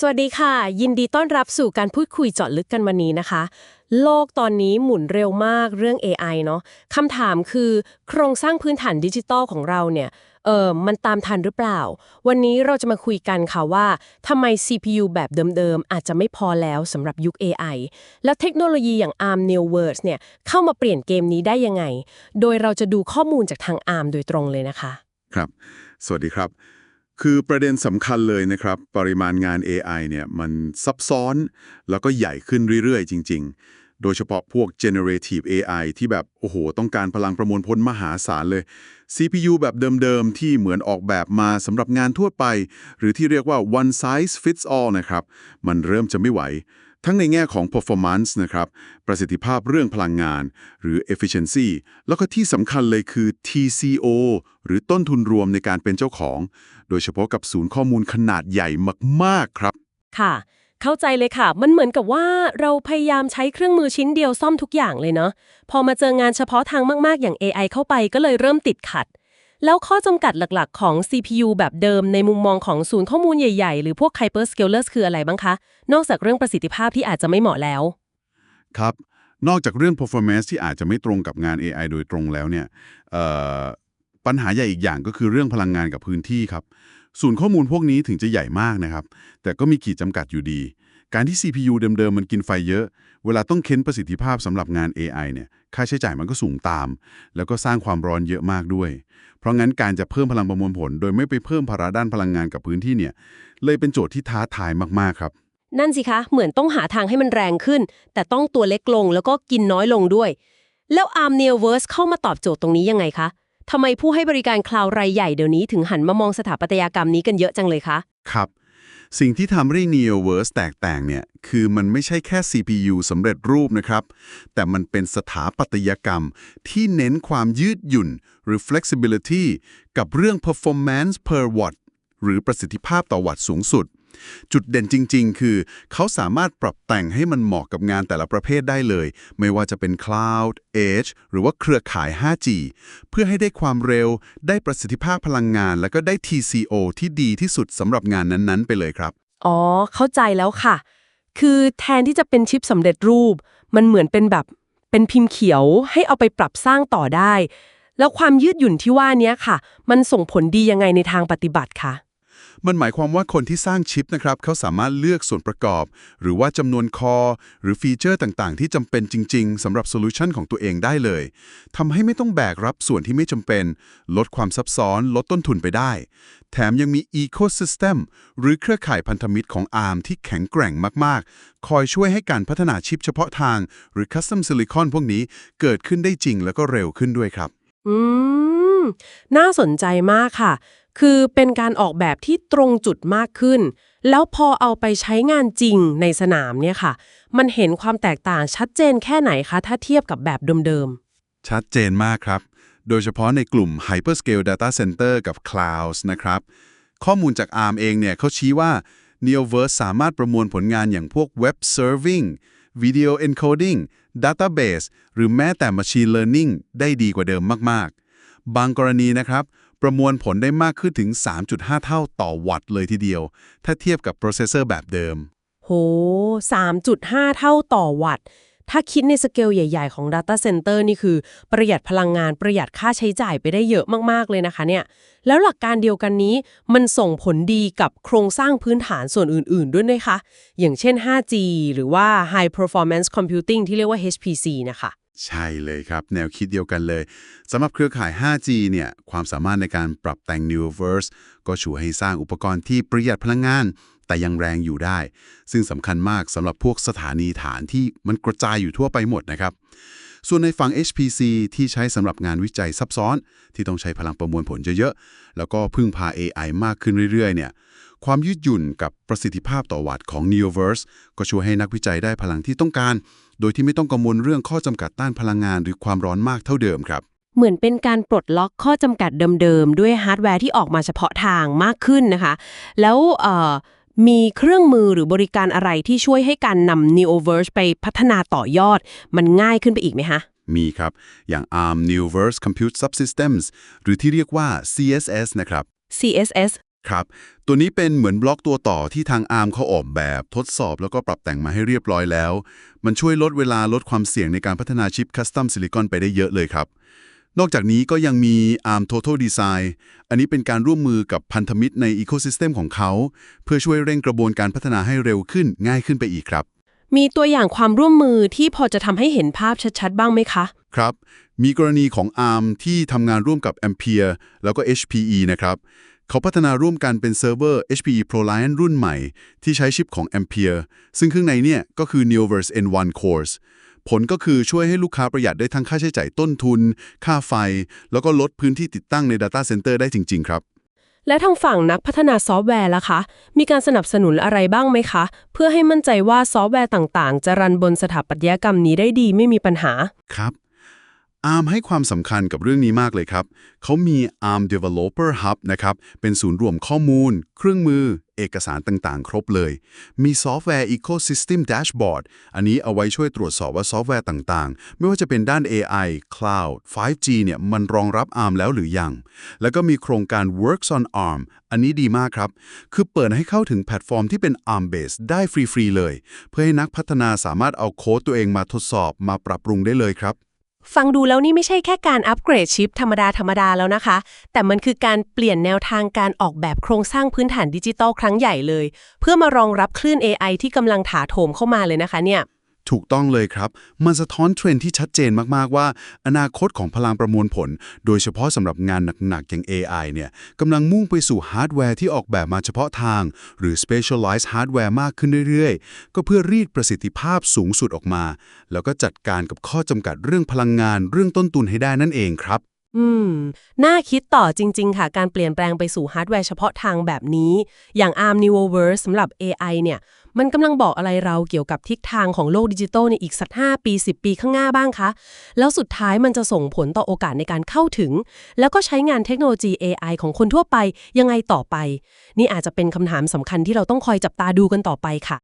สวัสดีค่ะ ยินดีต้อนรับสู่การพูดคุยเจาะลึกกันวันนี้นะคะ โลกตอนนี้หมุนเร็วมากเรื่อง AI เนาะคำถามคือโครงสร้างพื้นฐานดิจิตอลของเราเนี่ยเออมันตามทันหรือเปล่า วันนี้เราจะมาคุยกันค่ะว่าทำไม CPU แบบเดิมๆ อาจจะไม่พอแล้วสำหรับยุค AI แล้วเทคโนโลยีอย่าง ARM Neoverse เนี่ยเข้ามาเปลี่ยนเกมนี้ได้ยังไง โดยเราจะดูข้อมูลจากทาง ARM โดยตรงเลยนะคะ ครับ สวัสดีครับ คือประเด็นสำคัญเลยนะครับ ปริมาณงาน AI เนี่ยมันซับซ้อน แล้วก็ใหญ่ขึ้นเรื่อย ๆ จริง ๆ โดยเฉพาะพวก generative AI ที่แบบ โอ้โห ต้องการพลังประมวลผลมหาศาลเลย CPU แบบเดิม ๆ ที่เหมือนออกแบบมาสำหรับงานทั่วไป หรือที่เรียกว่า one size fits all นะครับ มันเริ่มจะไม่ไหว ทั้งในแง่ของ performance นะครับ ประสิทธิภาพเรื่องพลังงาน หรือ efficiency แล้วก็ที่สำคัญเลยคือ TCO หรือต้นทุนรวมในการเป็นเจ้าของ โดยเฉพาะกับศูนย์ข้อมูลขนาดใหญ่มาก ๆ ครับ ค่ะ เข้าใจเลยค่ะ มันเหมือนกับว่าเราพยายามใช้เครื่องมือชิ้นเดียวซ่อมทุกอย่างเลยเนาะ พอมาเจองานเฉพาะทางมาก ๆ อย่าง AI เข้าไปก็เลยเริ่มติดขัด แล้วข้อจำกัดหลักๆ ของ CPU แบบเดิมในมุมมองของศูนย์ข้อมูลใหญ่ ๆ หรือพวก hyperscalers คืออะไรบ้างคะ นอกจากเรื่องประสิทธิภาพที่อาจจะไม่เหมาะแล้ว ครับ นอกจากเรื่อง performance ที่อาจจะไม่ตรงกับงาน AI โดยตรงแล้วเนี่ยปัญหาใหญ่อีกอย่างก็คือเรื่องพลังงานกับพื้นที่ครับ ศูนย์ข้อมูลพวกนี้ถึงจะใหญ่มากนะครับ แต่ก็มีขีดจำกัดอยู่ดี การที่ CPU เดิมๆ มันกินไฟเยอะ เวลาต้องเค้นประสิทธิภาพสำหรับงาน AI เนี่ย ค่าใช้จ่ายมันก็สูงตาม แล้วก็สร้างความร้อนเยอะมากด้วย เพราะงั้นการจะเพิ่มพลังประมวลผล โดยไม่ไปเพิ่มภาระด้านพลังงานกับพื้นที่เนี่ย เลยเป็นโจทย์ที่ท้าทายมากๆ ครับ นั่นสิคะ เหมือนต้องหาทางให้มันแรงขึ้น แต่ต้องตัวเล็กลงแล้วก็กินน้อยลงด้วย แล้ว ARM Neoverse เข้ามาตอบโจทย์ตรงนี้ยังไงคะทำไมผู้ให้บริการคลาวด์รายใหญ่เดี๋ยวนี้ถึงหันมามองสถาปัตยกรรมนี้กันเยอะจังเลยคะ ครับ สิ่งที่ทำให้ Neoverse แตกต่างเนี่ย คือมันไม่ใช่แค่ CPU สำเร็จรูปนะครับ แต่มันเป็นสถาปัตยกรรมที่เน้นความยืดหยุ่น หรือ flexibility กับเรื่อง performance per watt หรือประสิทธิภาพต่อวัตต์สูงสุด จุดเด่นจริง ๆ คือ เขาสามารถปรับแต่งให้มันเหมาะกับงานแต่ละประเภทได้เลย ไม่ว่าจะเป็น Cloud, Edge หรือว่าเครือข่าย 5G เพื่อให้ได้ความเร็ว ได้ประสิทธิภาพพลังงาน แล้วก็ได้ TCO ที่ดีที่สุดสำหรับงานนั้นๆ ไปเลยครับ อ๋อ เข้าใจแล้วค่ะ คือแทนที่จะเป็นชิปสำเร็จรูป มันเหมือนเป็นแบบเป็นพิมพ์เขียวให้เอาไปปรับสร้างต่อได้ แล้วความยืดหยุ่นที่ว่านี้ค่ะ มันส่งผลดียังไงในทางปฏิบัติคะ มันหมายความว่าคนที่สร้างชิปนะครับเขาสามารถเลือกส่วนประกอบ หรือว่าจำนวนคอ หรือฟีเจอร์ต่างๆ ที่จำเป็นจริง ๆสำหรับโซลูชันของตัวเองได้เลยทำให้ไม่ต้องแบกรับส่วนที่ไม่จำเป็น ลดความซับซ้อน ลดต้นทุนไปได้ แถมยังมี Ecosystem หรือเครือข่ายพันธมิตรของ ARM ที่แข็งแกร่งมากๆ คอยช่วยให้การพัฒนาชิปเฉพาะทาง หรือ Custom Silicon พวกนี้เกิดขึ้นได้จริงแล้วก็เร็วขึ้นด้วยครับ อืม น่าสนใจมากค่ะ คือเป็นการออกแบบที่ตรงจุดมากขึ้น แล้วพอเอาไปใช้งานจริงในสนามเนี่ยค่ะ มันเห็นความแตกต่างชัดเจนแค่ไหนคะถ้าเทียบกับแบบเดิมๆ ชัดเจนมากครับ โดยเฉพาะในกลุ่ม Hyperscale Data Center กับ Clouds นะครับ ข้อมูลจาก ARM เองเนี่ยเขาชี้ว่า Neoverse สามารถประมวลผลงานอย่างพวก Web Serving Video Encoding Database หรือแม้แต่ Machine Learning ได้ดีกว่าเดิมมากๆ บางกรณีนะครับ ประมวลผลได้มากขึ้นถึง 3.5 เท่าต่อวัตต์เลยทีเดียว ถ้าเทียบกับโปรเซสเซอร์แบบเดิม โห 3.5 เท่าต่อวัตต์ถ้าคิดในสเกลใหญ่ๆ ของ Data Center นี่คือ ประหยัดพลังงานประหยัดค่าใช้จ่ายไปได้เยอะมากๆเลยนะคะเนี่ยแล้วหลักการเดียวกันนี้มันส่งผลดีกับโครงสร้างพื้นฐานส่วนอื่นๆ ด้วยนะคะ อย่างเช่น 5G หรือว่า High Performance Computing ที่เรียกว่า HPC นะคะ ใช่เลยครับ แนวคิดเดียวกันเลยสำหรับเครือข่าย 5G เนี่ย ความสามารถในการปรับแต่ง Neoverse ก็ช่วยให้สร้างอุปกรณ์ที่ประหยัดพลังงาน แต่ยังแรงอยู่ได้ ซึ่งสำคัญมากสำหรับพวกสถานีฐานที่มันกระจายอยู่ทั่วไปหมดนะครับ ส่วนในฝั่ง HPC ที่ใช้สำหรับงานวิจัยซับซ้อน ที่ต้องใช้พลังประมวลผลเยอะๆ แล้วก็พึ่งพา AI มากขึ้นเรื่อยๆ เนี่ยความยืดหยุ่นกับประสิทธิภาพต่อวัตต์ของ Neoverse ก็ช่วยให้นักวิจัยได้พลังที่ต้องการ โดยที่ไม่ต้องกังวลเรื่องข้อจำกัดด้านพลังงานหรือความร้อนมากเท่าเดิมครับ เหมือนเป็นการปลดล็อกข้อจำกัดเดิมๆ ด้วยฮาร์ดแวร์ที่ออกมาเฉพาะทางมากขึ้นนะคะ แล้วเอ่อมีเครื่องมือหรือบริการอะไรที่ช่วยให้การนำ Neoverse ไปพัฒนาต่อยอด มันง่ายขึ้นไปอีกไหมคะมีครับ อย่าง ARM Neoverse Compute Subsystems หรือที่เรียกว่า CSS นะครับ CSS ครับ ตัวนี้เป็นเหมือนบล็อกตัวต่อที่ทาง ARM เขาออกแบบ ทดสอบแล้วก็ปรับแต่งมาให้เรียบร้อยแล้ว มันช่วยลดเวลาลดความเสี่ยงในการพัฒนาชิปคัสตอมซิลิคอนไปได้เยอะเลยครับ นอกจากนี้ก็ยังมี ARM Total Design อันนี้เป็นการร่วมมือกับพันธมิตรในอีโคซิสเต็มของเขา เพื่อช่วยเร่งกระบวนการพัฒนาให้เร็วขึ้นง่ายขึ้นไปอีกครับมีตัวอย่างความร่วมมือที่พอจะทำให้เห็นภาพชัดๆ บ้างไหมคะ ครับ มีกรณีของ ARM ที่ทำงานร่วมกับ Ampere แล้วก็ HPE นะครับ เขาพัฒนาร่วมกันเป็นเซิร์ฟเวอร์ HPE ProLiant รุ่นใหม่ ที่ใช้ชิปของ Ampere ซึ่งเครื่องในเนี่ยก็คือ Neoverse N1 Cores ผลก็คือช่วยให้ลูกค้าประหยัดได้ทั้งค่าใช้จ่ายต้นทุน ค่าไฟ แล้วก็ลดพื้นที่ติดตั้งใน Data Center ได้จริง ๆ ครับ และทางฝั่งนักพัฒนาซอฟต์แวร์ล่ะคะ มีการสนับสนุนอะไรบ้างไหมคะ เพื่อให้มั่นใจว่าซอฟต์แวร์ต่างๆ จะรันบนสถาปัตยกรรมนี้ได้ดีไม่มีปัญหา ครับ ARM ให้ความสำคัญกับเรื่องนี้มากเลยครับ เขามี ARM Developer Hub นะครับ เป็นศูนย์รวมข้อมูล เครื่องมือ เอกสารต่างๆ ครบเลย มีซอฟต์แวร์ Ecosystem Dashboard อันนี้เอาไว้ช่วยตรวจสอบว่าซอฟต์แวร์ต่างๆ ไม่ว่าจะเป็นด้าน AI Cloud 5G เนี่ย มันรองรับ ARM แล้วหรือยัง แล้วก็มีโครงการ Works on ARM อันนี้ดีมากครับ คือเปิดให้เข้าถึงแพลตฟอร์มที่เป็น ARM based ได้ฟรี ๆ เลย เพื่อให้นักพัฒนาสามารถเอาโค้ดตัวเองมาทดสอบมาปรับปรุงได้เลยครับ ฟังดูแล้วนี่ไม่ใช่แค่การอัปเกรดชิปธรรมดาธรรมดาแล้วนะคะ แต่มันคือการเปลี่ยนแนวทางการออกแบบโครงสร้างพื้นฐานดิจิตอลครั้งใหญ่เลย เพื่อมารองรับคลื่น AI ที่กำลังถาโถมเข้ามาเลยนะคะเนี่ย ถูกต้องเลยครับ มันสะท้อนเทรนที่ชัดเจนมาก ๆ ว่า อนาคตของพลังประมวลผล โดยเฉพาะสำหรับงานหนัก ๆ อย่าง AI เนี่ยกำลังมุ่งไปสู่ฮาร์ดแวร์ที่ออกแบบมาเฉพาะทาง หรือ specialized hardware มากขึ้นเรื่อย ๆ ก็เพื่อรีดประสิทธิภาพสูงสุดออกมา แล้วก็จัดการกับข้อจำกัดเรื่องพลังงาน เรื่องต้นทุนให้ได้นั่นเองครับ อืม น่าคิดต่อจริง ๆ ค่ะ การเปลี่ยนแปลงไปสู่ฮาร์ดแวร์เฉพาะทางแบบนี้ อย่าง ARM Neoverse สำหรับ AI เนี่ย มันกำลังบอกอะไรเราเกี่ยวกับทิศทางของโลกดิจิทัลในอีกสัก5ปี 10 ปีข้างหน้าบ้างคะ แล้วสุดท้ายมันจะส่งผลต่อโอกาสในการเข้าถึง แล้วก็ใช้งานเทคโนโลยี AI ของคนทั่วไปยังไงต่อไป นี่อาจจะเป็นคำถามสำคัญที่เราต้องคอยจับตาดูกันต่อไปค่ะ